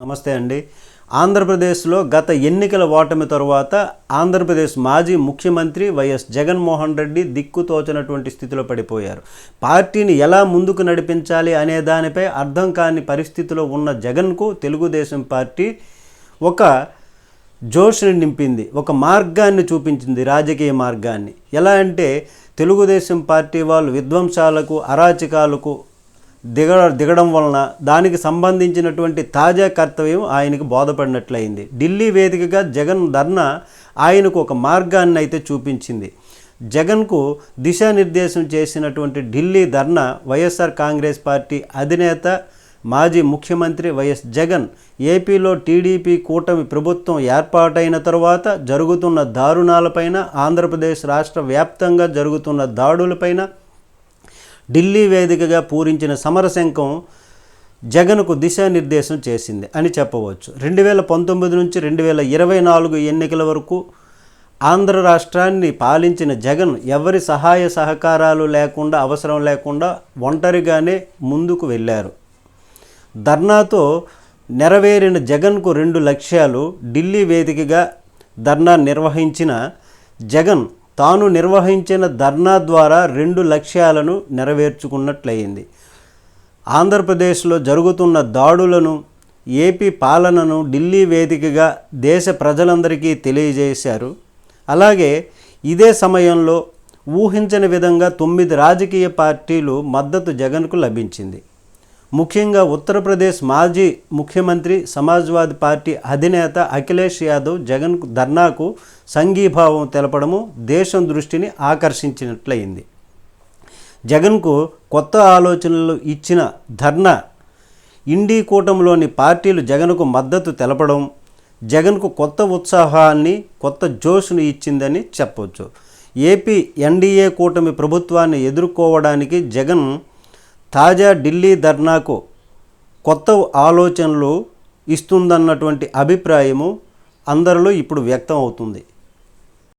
నమస్తే అండి. ఆంధ్రప్రదేశ్లో గత ఎన్నికల ఓటమి తరువాత ఆంధ్రప్రదేశ్ మాజీ ముఖ్యమంత్రి వైఎస్ జగన్మోహన్ రెడ్డి దిక్కుతోచనటువంటి స్థితిలో పడిపోయారు. పార్టీని ఎలా ముందుకు నడిపించాలి అనే దానిపై అర్థం కాని పరిస్థితిలో ఉన్న జగన్కు తెలుగుదేశం పార్టీ ఒక జోష్ని నింపింది ఒక మార్గాన్ని చూపించింది రాజకీయ మార్గాన్ని. ఎలా అంటే తెలుగుదేశం పార్టీ వాళ్ళు విధ్వంసాలకు అరాచకాలకు దిగ దిగడం వలన దానికి సంబంధించినటువంటి తాజా కర్తవ్యం ఆయనకు బోధపడినట్లయింది. ఢిల్లీ వేదికగా జగన్ ధర్నా ఆయనకు ఒక మార్గాన్ని అయితే చూపించింది. జగన్కు దిశానిర్దేశం చేసినటువంటి Delhi dharna YSR Congress party అధినేత మాజీ ముఖ్యమంత్రి వైఎస్ జగన్ ఏపీలో టీడీపీ కూటమి ప్రభుత్వం ఏర్పాటైన తరువాత జరుగుతున్న దారుణాలపైన ఆంధ్రప్రదేశ్ రాష్ట్ర వ్యాప్తంగా జరుగుతున్న దాడులపైన ఢిల్లీ వేదికగా పూరించిన సమరశంఖం జగన్కు దిశానిర్దేశం చేసింది అని చెప్పవచ్చు. రెండు వేల పంతొమ్మిది నుంచి రెండు వేల ఇరవై నాలుగు ఎన్నికల వరకు ఆంధ్ర రాష్ట్రాన్ని పాలించిన జగన్ ఎవరి సహాయ సహకారాలు లేకుండా అవసరం లేకుండా ఒంటరిగానే ముందుకు వెళ్ళారు. ధర్నాతో నెరవేరిన జగన్కు రెండు లక్ష్యాలు ఢిల్లీ వేదికగా ధర్నా నిర్వహించిన జగన్ తాను నిర్వహించిన ధర్నా ద్వారా రెండు లక్ష్యాలను నెరవేర్చుకున్నట్లయింది. ఆంధ్రప్రదేశ్లో జరుగుతున్న దాడులను ఏపీ పాలనను ఢిల్లీ వేదికగా దేశ ప్రజలందరికీ తెలియజేశారు. అలాగే ఇదే సమయంలో ఊహించని విధంగా తొమ్మిది రాజకీయ పార్టీలు మద్దతు జగన్కు లభించింది. ముఖ్యంగా ఉత్తరప్రదేశ్ మాజీ ముఖ్యమంత్రి సమాజ్వాదీ పార్టీ అధినేత అఖిలేష్ యాదవ్ జగన్ ధర్నాకు సంఘీభావం తెలపడము దేశం దృష్టిని ఆకర్షించినట్లయింది. జగన్కు కొత్త ఆలోచనలు ఇచ్చిన ధర్నా ఇండీ కూటమిలోని పార్టీలు జగన్కు మద్దతు తెలపడం జగన్కు కొత్త ఉత్సాహాన్ని కొత్త జోష్ను ఇచ్చిందని చెప్పవచ్చు ఏపీ ఎన్డీఏ కూటమి ప్రభుత్వాన్ని ఎదుర్కోవడానికి జగన్ తాజా ఢిల్లీ ధర్నాకు కొత్త ఆలోచనలు ఇస్తుందన్నటువంటి అభిప్రాయము అందరిలో ఇప్పుడు వ్యక్తం అవుతుంది.